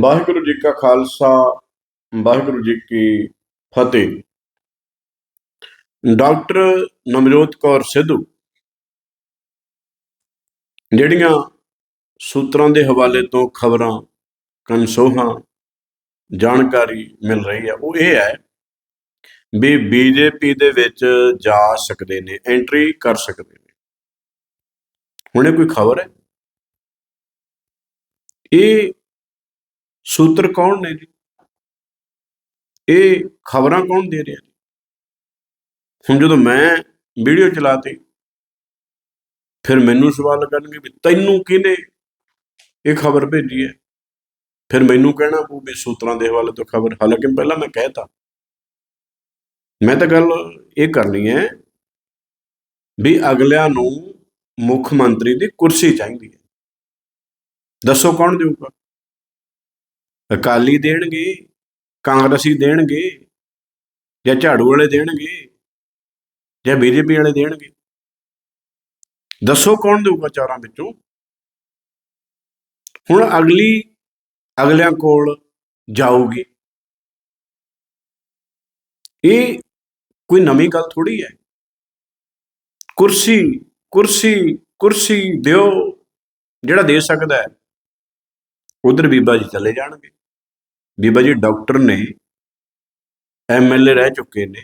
ਵਾਹਿਗੁਰੂ ਜੀ ਕਾ ਖਾਲਸਾ, ਵਾਹਿਗੁਰੂ ਜੀ ਕੀ ਫਤਿਹ। ਡਾਕਟਰ ਨਵਜੋਤ ਕੌਰ ਸਿੱਧੂ, ਜਿਹੜੀਆਂ ਸੂਤਰਾਂ ਦੇ ਹਵਾਲੇ ਤੋਂ ਖਬਰਾਂ, ਕਨਸੋਹਾਂ, ਜਾਣਕਾਰੀ ਮਿਲ ਰਹੀ ਹੈ, ਉਹ ਇਹ ਹੈ ਵੀ ਬੀਜੇਪੀ ਦੇ ਵਿੱਚ ਜਾ ਸਕਦੇ ਨੇ, ਐਂਟਰੀ ਕਰ ਸਕਦੇ ਨੇ। ਹੁਣੇ ਕੋਈ ਖਬਰ ਹੈ? ਇਹ ਸੂਤਰ ਕੌਣ ਨੇ ਜੀ ਇਹ ਖਬਰਾਂ ਕੌਣ ਦੇ ਰਿਹਾ? ਜੀ ਹੁਣ ਜਦੋਂ ਮੈਂ ਵੀਡੀਓ ਚਲਾਤੀ, ਫਿਰ ਮੈਨੂੰ ਸਵਾਲ ਕਰਨਗੇ ਵੀ ਤੈਨੂੰ ਕਿਹਨੇ ਇਹ ਖਬਰ ਭੇਜੀ ਹੈ? ਫਿਰ ਮੈਨੂੰ ਕਹਿਣਾ ਪਊ ਵੀ ਸੂਤਰਾਂ ਦੇ ਹਵਾਲੇ ਤੋਂ ਖਬਰ। ਹਾਲਾਂਕਿ ਪਹਿਲਾਂ ਮੈਂ ਕਹਿਤਾ। ਮੈਂ ਤਾਂ ਗੱਲ ਇਹ ਕਰਨੀ ਹੈ ਵੀ ਅਗਲਿਆਂ ਨੂੰ ਮੁੱਖ ਮੰਤਰੀ ਦੀ ਕੁਰਸੀ ਚਾਹੀਦੀ ਹੈ। ਦੱਸੋ ਕੌਣ ਦੇਊਗਾ? ਅਕਾਲੀ ਦੇਣਗੇ, ਕਾਂਗਰਸੀ ਦੇਣਗੇ, ਜਾਂ ਝਾੜੂ ਵਾਲੇ ਦੇਣਗੇ, ਜਾਂ ਬੀਜੇਪੀ ਵਾਲੇ ਦੇਣਗੇ। ਦੱਸੋ ਕੌਣ ਦੇਊਗਾ ਚਾਰਾਂ ਵਿੱਚੋਂ? ਹੁਣ ਅਗਲੀ, ਅਗਲਿਆਂ ਕੋਲ ਜਾਊਗੀ। ਇਹ ਕੋਈ ਨਵੀਂ ਗੱਲ ਥੋੜੀ ਹੈ। ਕੁਰਸੀ ਕੁਰਸੀ ਕੁਰਸੀ ਦਿਓ, ਜਿਹੜਾ ਦੇ ਸਕਦਾ ਹੈ। ਉਧਰ ਬੀਬਾ ਜੀ ਚਲੇ ਜਾਣਗੇ। ਬੀਬਾ ਜੀ ਡਾਕਟਰ ਨੇ ਐਮਐਲਏ ਰਹਿ ਚੁੱਕੇ ਨੇ,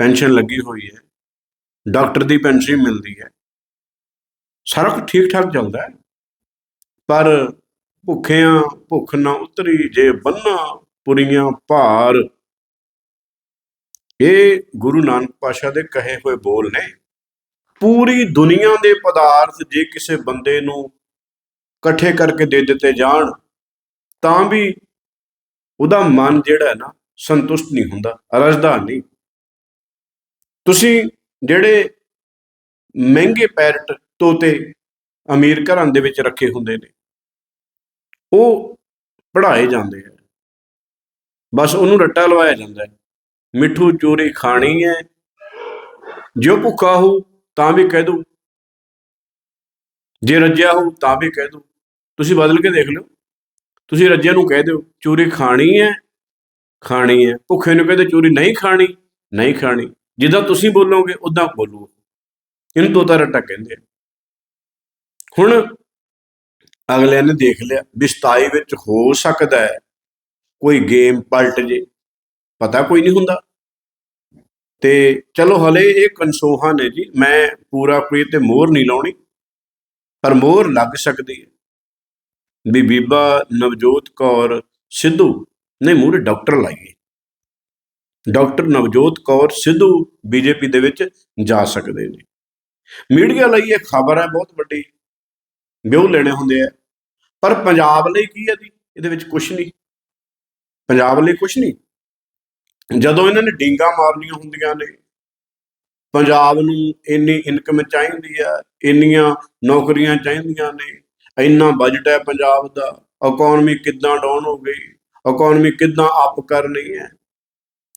ਪੈਨਸ਼ਨ ਲੱਗੀ ਹੋਈ ਹੈ, ਡਾਕਟਰ ਦੀ ਪੈਨਸ਼ਨ ਮਿਲਦੀ ਹੈ। ਸਾਰਾ ਕੁਝ ਠੀਕ ਠਾਕ ਚੱਲਦਾ ਹੈ, ਪਰ ਭੁੱਖਿਆਂ ਭੁੱਖ ਨਾ ਉਤਰੀ, ਜੇ ਬੰਨਾ ਪੁਰੀਆਂ ਭਾਰ। ਇਹ ਗੁਰੂ ਨਾਨਕ ਪਾਸ਼ਾ ਦੇ ਕਹੇ ਹੋਏ ਬੋਲ ਨੇ, ਪੂਰੀ ਦੁਨੀਆ ਦੇ ਪਦਾਰਥ ਜੇ ਕਿਸੇ ਬੰਦੇ ਨੂੰ ਇਕੱਠੇ ਕਰਕੇ ਦੇ ਦਿੱਤੇ ਜਾਣ, ਤਾਂ ਵੀ ਉਹਦਾ ਮਨ ਜਿਹੜਾ ਹੈ ਨਾ ਸੰਤੁਸ਼ਟ ਨਹੀਂ ਹੁੰਦਾ ਰਜਦਾ ਨਹੀਂ। ਤੁਸੀਂ ਜਿਹੜੇ ਮਹਿੰਗੇ ਪੈਰਟ ਤੋਤੇ ਅਮੀਰ ਘਰਾਂ ਦੇ ਵਿੱਚ ਰੱਖੇ ਹੁੰਦੇ ਨੇ, ਉਹ ਪੜਾਏ ਜਾਂਦੇ ਆ। ਬਸ ਉਹਨੂੰ ਰੱਟਾ ਲਵਾਇਆ ਜਾਂਦਾ ਹੈ। ਮਿੱਠੂ ਚੋਰੀ ਖਾਣੀ ਹੈ। ਜੋ ਭੁੱਖਾ ਹੋ ਤਾਂ ਵੀ ਕਹਿ ਦੂ ਜੇ ਰੱਜਿਆ ਹੋ ਤਾਂ ਵੀ ਕਹਿ ਦੂ ਤੁਸੀਂ ਬਦਲ ਕੇ ਦੇਖ ਲਿਓ। ਤੁਸੀਂ ਰੱਜਿਆਂ ਨੂੰ ਕਹਿ ਦਿਓ, ਚੂਰੀ ਖਾਣੀ ਹੈ ਖਾਣੀ ਹੈ। ਭੁੱਖੇ ਨੂੰ ਕਹਿੰਦੇ ਚੂਰੀ ਨਹੀਂ ਖਾਣੀ ਨਹੀਂ ਖਾਣੀ। ਜਿੱਦਾਂ ਤੁਸੀਂ ਬੋਲੋਗੇ ਉਦਾਂ ਬੋਲੂ। ਇਹਨੂੰ ਤੋਤਾ ਰੱਟਾ ਕਹਿੰਦੇ ਹੁਣ ਅਗਲਿਆਂ ਨੇ ਦੇਖ ਲਿਆ ਵੀ 27 ਵਿੱਚ ਹੋ ਸਕਦਾ ਹੈ, ਕੋਈ ਗੇਮ ਪਲਟ ਜੇ। ਪਤਾ ਕੋਈ ਨਹੀਂ ਹੁੰਦਾ। ਤੇ ਚਲੋ ਹਲੇ ਇਹ ਕਨਸੋਹਾਂ ਨੇ ਜੀ, ਮੈਂ ਪੂਰਾ ਕੋਈ ਤੇ ਮੋਹਰ ਨਹੀਂ ਲਾਉਣੀ, ਪਰ ਮੋਹਰ ਲੱਗ ਸਕਦੀ ਹੈ। ਵੀ ਬੀਬਾ ਨਵਜੋਤ ਕੌਰ ਸਿੱਧੂ ਨੇ ਮੂਹਰੇ ਡਾਕਟਰ ਲਾਈਏ। ਡਾਕਟਰ ਨਵਜੋਤ ਕੌਰ ਸਿੱਧੂ ਬੀਜੇਪੀ ਦੇ ਵਿੱਚ ਜਾ ਸਕਦੇ ਨੇ। ਮੀਡੀਆ ਲਈ ਇਹ ਖਬਰ ਹੈ, ਬਹੁਤ ਵੱਡੀ। ਵਿਊ ਲੈਣੇ ਹੁੰਦੇ ਆ। ਪਰ ਪੰਜਾਬ ਲਈ ਕੀ ਹੈ ਜੀ? ਇਹਦੇ ਵਿੱਚ ਕੁਝ ਨਹੀਂ। ਪੰਜਾਬ ਲਈ ਕੁਝ ਨਹੀਂ। ਜਦੋਂ ਇਹਨਾਂ ਨੇ ਡਿੰਗਾ ਮਾਰਨੀਆਂ ਹੁੰਦੀਆਂ ਨੇ, ਪੰਜਾਬ ਨੂੰ ਇੰਨੀ ਇਨਕਮ ਚਾਹੀਦੀ ਆ, ਇੰਨੀਆਂ ਨੌਕਰੀਆਂ ਚਾਹੀਦੀਆਂ ਨੇ ਇੰਨਾ ਬਜਟ ਹੈ ਪੰਜਾਬ ਦਾ ਇਕਨੋਮੀ ਕਿੱਦਾਂ ਡਾਊਨ ਹੋ ਗਈ ਇਕਨੋਮੀ ਕਿੱਦਾਂ ਅਪ ਕਰਨੀ ਹੈ,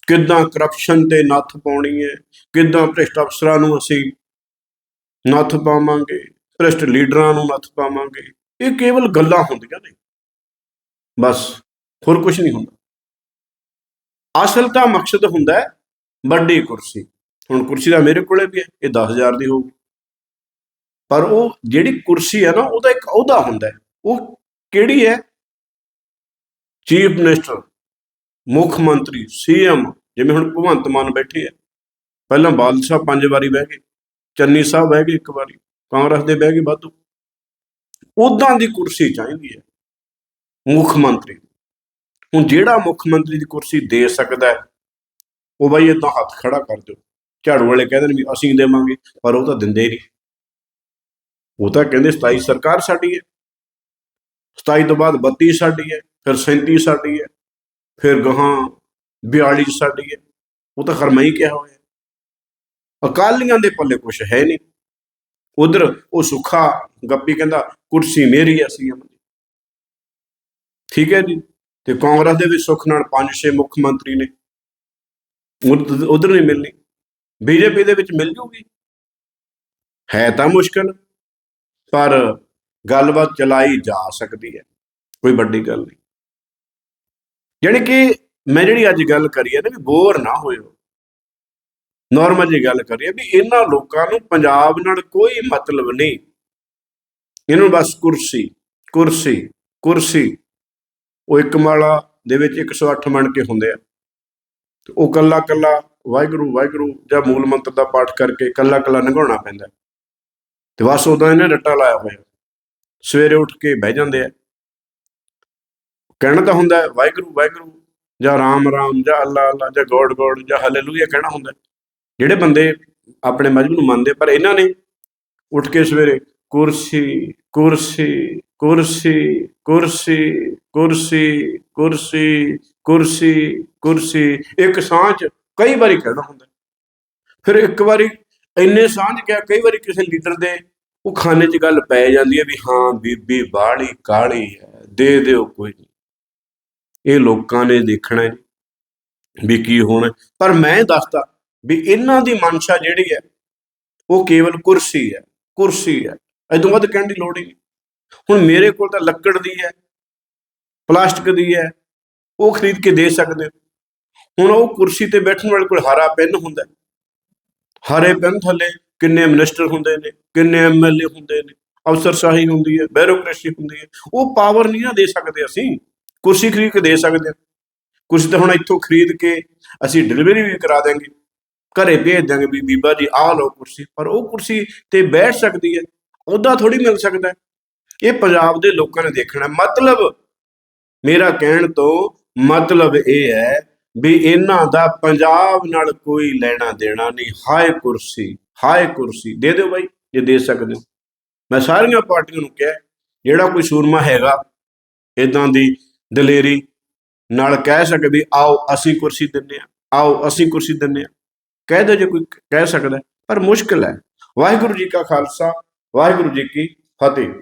ਕਿੱਦਾਂ ਕਰਪਸ਼ਨ ਤੇ ਨੱਥ ਪਾਉਣੀ ਹੈ, ਕਿੱਦਾਂ ਭ੍ਰਿਸ਼ਟ ਅਫਸਰਾਂ ਨੂੰ ਅਸੀਂ ਨੱਥ ਪਾਵਾਂਗੇ, ਭ੍ਰਿਸ਼ਟ ਲੀਡਰਾਂ ਨੂੰ ਨੱਥ ਪਾਵਾਂਗੇ, ਇਹ ਕੇਵਲ ਗੱਲਾਂ ਹੁੰਦੀਆਂ ਨੇ, ਬਸ, ਹੋਰ ਕੁਝ ਨਹੀਂ ਹੁੰਦਾ। ਅਸਲ ਤਾਂ ਮਕਸਦ ਹੁੰਦਾ ਹੈ ਵੱਡੀ ਕੁਰਸੀ, ਹੁਣ ਕੁਰਸੀ ਦਾ ਮੇਰੇ ਕੋਲੇ ਵੀ ਹੈ, ਇਹ 10000 ਦੀ ਹੋਊਗੀ। ਪਰ ਉਹ ਜਿਹੜੀ ਕੁਰਸੀ ਹੈ ਨਾ, ਉਹਦਾ ਇੱਕ ਅਹੁਦਾ ਹੁੰਦਾ ਹੈ। ਉਹ ਕਿਹੜੀ ਹੈ? ਚੀਫ ਮਿਨਿਸਟਰ ਮੁੱਖ ਮੰਤਰੀ ਸੀਐਮ ਜਿਵੇਂ ਹੁਣ ਭਗਵੰਤ ਮਾਨ ਬੈਠੇ ਆ। ਪਹਿਲਾਂ ਬਾਦਲ ਸਾਹਿਬ ਪੰਜ ਵਾਰੀ ਬਹਿ ਗਏ, ਚੰਨੀ ਸਾਹਿਬ ਬਹਿ ਗਏ ਇੱਕ ਵਾਰੀ, ਕਾਂਗਰਸ ਦੇ ਬਹਿ ਗਏ ਵਾਧੂ। ਉਦਾਂ ਦੀ ਕੁਰਸੀ ਚਾਹੀਦੀ ਹੈ, ਮੁੱਖ ਮੰਤਰੀ। ਹੁਣ ਜਿਹੜਾ ਮੁੱਖ ਮੰਤਰੀ ਦੀ ਕੁਰਸੀ ਦੇ ਸਕਦਾ ਉਹ ਬਾਈ ਇਦਾਂ ਹੱਥ ਖੜਾ ਕਰ ਦਿਓ। ਝਾੜੂ ਵਾਲੇ ਕਹਿੰਦੇ ਨੇ ਵੀ ਅਸੀਂ ਦੇਵਾਂਗੇ, ਪਰ ਉਹ ਤਾਂ ਦਿੰਦੇ ਨਹੀਂ। ਉਹ ਤਾਂ ਕਹਿੰਦੇ 27 ਸਰਕਾਰ ਸਾਡੀ ਹੈ। 27 ਤੋਂ ਬਾਅਦ 32 ਸਾਡੀ ਹੈ, ਫਿਰ 37 ਸਾਡੀ ਹੈ, ਫਿਰ ਗਾਹਾਂ 42 ਸਾਡੀ ਹੈ। ਉਹ ਤਾਂ ਖਰਮਾ ਕਿਹਾ ਹੋਇਆ। ਅਕਾਲੀਆਂ ਦੇ ਪੱਲੇ ਕੁਝ ਹੈ ਨਹੀਂ। ਉਧਰ ਉਹ ਸੁੱਖਾ ਗੱਪੀ ਕਹਿੰਦਾ, ਕੁਰਸੀ ਮੇਰੀ ਹੈ ਸੀਐਮ ਦੀ ਠੀਕ ਹੈ ਜੀ। ਤੇ ਕਾਂਗਰਸ ਦੇ ਵੀ ਸੁੱਖ ਨਾਲ ਪੰਜ ਛੇ ਮੁੱਖ ਮੰਤਰੀ ਨੇ। ਉਧਰ ਨਹੀਂ ਮਿਲਣੀ। ਬੀਜੇਪੀ ਦੇ ਵਿੱਚ ਮਿਲ ਜੂਗੀ। ਹੈ ਤਾਂ ਮੁਸ਼ਕਲ। ਪਰ ਗੱਲਬਾਤ ਚਲਾਈ ਜਾ ਸਕਦੀ ਹੈ। ਕੋਈ ਵੱਡੀ ਗੱਲ ਨਹੀਂ। ਯਾਨੀ ਕਿ ਮੈਂ ਜਿਹੜੀ ਅੱਜ ਗੱਲ ਕਰੀ ਹੈ ਨਾ ਵੀ ਬੋਰ ਨਾ ਹੋਇਓ। ਨਾਰਮਲ ਜੀ ਗੱਲ ਕਰੀਏ ਵੀ ਇਹਨਾਂ ਲੋਕਾਂ ਨੂੰ ਪੰਜਾਬ ਨਾਲ ਕੋਈ ਮਤਲਬ ਨਹੀਂ। ਇਹਨਾਂ ਨੂੰ ਬਸ ਕੁਰਸੀ ਕੁਰਸੀ ਕੁਰਸੀ। ਉਹ ਇੱਕ ਮਾਲਾ ਦੇ ਵਿੱਚ 108 ਮਣ ਕੇ ਹੁੰਦੇ ਆ। ਉਹ ਕੱਲਾ ਕੱਲਾ ਵਾਹਿਗੁਰੂ ਵਾਹਿਗੁਰੂ ਜਾਂ ਮੂਲ ਮੰਤਰ ਦਾ ਪਾਠ ਕਰਕੇ ਕੱਲਾ ਕੱਲਾ ਨਿਗਾਉਣਾ ਪੈਂਦਾ। ਤੇ ਬਸ ਉਦਾਂ ਇਹਨੇ ਰੱਟਾ ਲਾਇਆ ਹੋਇਆ। ਸਵੇਰੇ ਉੱਠ ਕੇ ਬਹਿ ਜਾਂਦੇ ਆ। ਕਹਿਣਾ ਤਾਂ ਹੁੰਦਾ ਵਾਹਿਗੁਰੂ ਵਾਹਿਗੁਰੂ, ਜਾਂ ਰਾਮ ਰਾਮ, ਜਾਂ ਅੱਲਾ ਅੱਲਾ, ਜਾਂ ਗੋਡ ਗੋਡ, ਜਾਂ ਹਾਲੇਲੂਇਆ ਕਹਿਣਾ ਹੁੰਦਾ ਜਿਹੜੇ ਬੰਦੇ ਆਪਣੇ ਮਜ਼ਬੂ ਨੂੰ ਮੰਨਦੇ ਪਰ ਇਹਨਾਂ ਨੇ ਉੱਠ ਕੇ ਸਵੇਰੇ ਕੁਰਸੀ ਕੁਰਸੀ ਕੁਰਸੀ ਕੁਰਸੀ ਕੁਰਸੀ ਕੁਰਸੀ ਕੁਰਸੀ ਕੁਰਸੀ, ਇੱਕ ਸਾਂਝ ਕਈ ਵਾਰੀ ਕਹਿਣਾ ਹੁੰਦਾ ਫਿਰ ਇੱਕ ਵਾਰੀ ਇੰਨੇ ਸਾਂਝ ਗਿਆ ਕਈ ਵਾਰੀ ਕਿਸੇ ਲੀਡਰ ਦੇ ਉਹ ਖਾਨੇ 'ਚ ਗੱਲ ਪੈ ਜਾਂਦੀ ਹੈ ਵੀ ਹਾਂ, ਬੀਬੀ ਬਾਹਲੀ ਕਾਲੀ ਹੈ, ਦੇ ਦਿਓ ਕੋਈ ਨਹੀਂ ਇਹ ਲੋਕਾਂ ਨੇ ਦੇਖਣਾ ਹੈ ਵੀ ਕੀ ਹੋਣਾ ਪਰ ਮੈਂ ਦੱਸਦਾ ਵੀ ਇਹਨਾਂ ਦੀ ਮਨਸ਼ਾ ਜਿਹੜੀ ਹੈ, ਉਹ ਕੇਵਲ ਕੁਰਸੀ ਹੈ ਕੁਰਸੀ ਹੈ। ਇਦੋਂ ਵੱਧ ਕਹਿਣ ਦੀ ਲੋੜ ਹੀ ਨਹੀਂ। ਹੁਣ ਮੇਰੇ ਕੋਲ ਤਾਂ ਲੱਕੜ ਦੀ ਹੈ, ਪਲਾਸਟਿਕ ਦੀ ਹੈ, ਉਹ ਖਰੀਦ ਕੇ ਦੇ ਸਕਦੇ ਹੋ। ਹੁਣ ਉਹ ਕੁਰਸੀ ਤੇ ਬੈਠਣ ਵਾਲੇ ਕੋਲ ਹਰਾ ਪੈਨ ਹੁੰਦਾ ਹੈ। ਹਰੇ ਪੈਨ ਥੱਲੇ ਕਿੰਨੇ ਮਿਨਿਸਟਰ ਹੁੰਦੇ ਨੇ, ਕਿੰਨੇ ਐਮਐਲਏ ਹੁੰਦੇ ਨੇ, ਅਫਸਰਸ਼ਾਹੀ ਹੁੰਦੀ ਹੈ, ਬੈਰੋਕ੍ਰੇਸੀ ਹੁੰਦੀ ਹੈ, ਉਹ ਪਾਵਰ ਨਹੀਂ ਨਾ ਦੇ ਸਕਦੇ ਅਸੀਂ, ਕੁਰਸੀ ਖਰੀਦ ਕੇ ਦੇ ਸਕਦੇ ਹਾਂ। ਕੁਰਸੀ ਤਾਂ ਹੁਣ ਇੱਥੋਂ ਖਰੀਦ ਕੇ ਅਸੀਂ ਡਿਲੀਵਰੀ ਵੀ ਕਰਾ ਦਾਂਗੇ ਘਰੇ ਭੇਜ ਦਾਂਗੇ ਵੀ ਬੀਬਾ ਜੀ ਆਹ ਲਓ ਕੁਰਸੀ, ਪਰ ਉਹ ਕੁਰਸੀ ਤੇ ਬੈਠ ਸਕਦੀ ਹੈ ਉਹਦਾ ਥੋੜੀ ਮਿਲ ਸਕਦਾ ਇਹ ਪੰਜਾਬ ਦੇ ਲੋਕਾਂ ਨੇ ਦੇਖਣਾ ਮਤਲਬ, ਮੇਰਾ ਕਹਿਣ ਤੋਂ ਮਤਲਬ ਇਹ ਹੈ ਵੀ ਇਹਨਾਂ ਦਾ ਪੰਜਾਬ ਨਾਲ ਕੋਈ ਲੈਣਾ ਦੇਣਾ ਨਹੀਂ। ਹਾਏ ਕੁਰਸੀ ਹਾਏ ਕੁਰਸੀ। ਦੇ ਦਿਓ ਬਾਈ, ਜੇ ਦੇ ਸਕਦੇ ਹੋ। ਮੈਂ ਸਾਰੀਆਂ ਪਾਰਟੀਆਂ ਨੂੰ ਕਿਹਾ, ਜਿਹੜਾ ਕੋਈ ਸੂਰਮਾ ਹੈਗਾ ਇਦਾਂ ਦੀ ਦਲੇਰੀ ਨਾਲ ਕਹਿ ਸਕੇ ਵੀ ਆਓ ਅਸੀਂ ਕੁਰਸੀ ਦਿੰਨੇ ਆ ਆਓ ਅਸੀਂ ਕੁਰਸੀ ਦਿੰਨੇ ਆ ਕਹਿ ਦਿਓ ਜੇ ਕੋਈ ਕਹਿ ਸਕਦਾ, ਪਰ ਮੁਸ਼ਕਲ ਹੈ। ਵਾਹਿਗੁਰੂ ਜੀ ਕਾ ਖਾਲਸਾ, ਵਾਹਿਗੁਰੂ ਜੀ ਕੀ ਫਤਿਹ।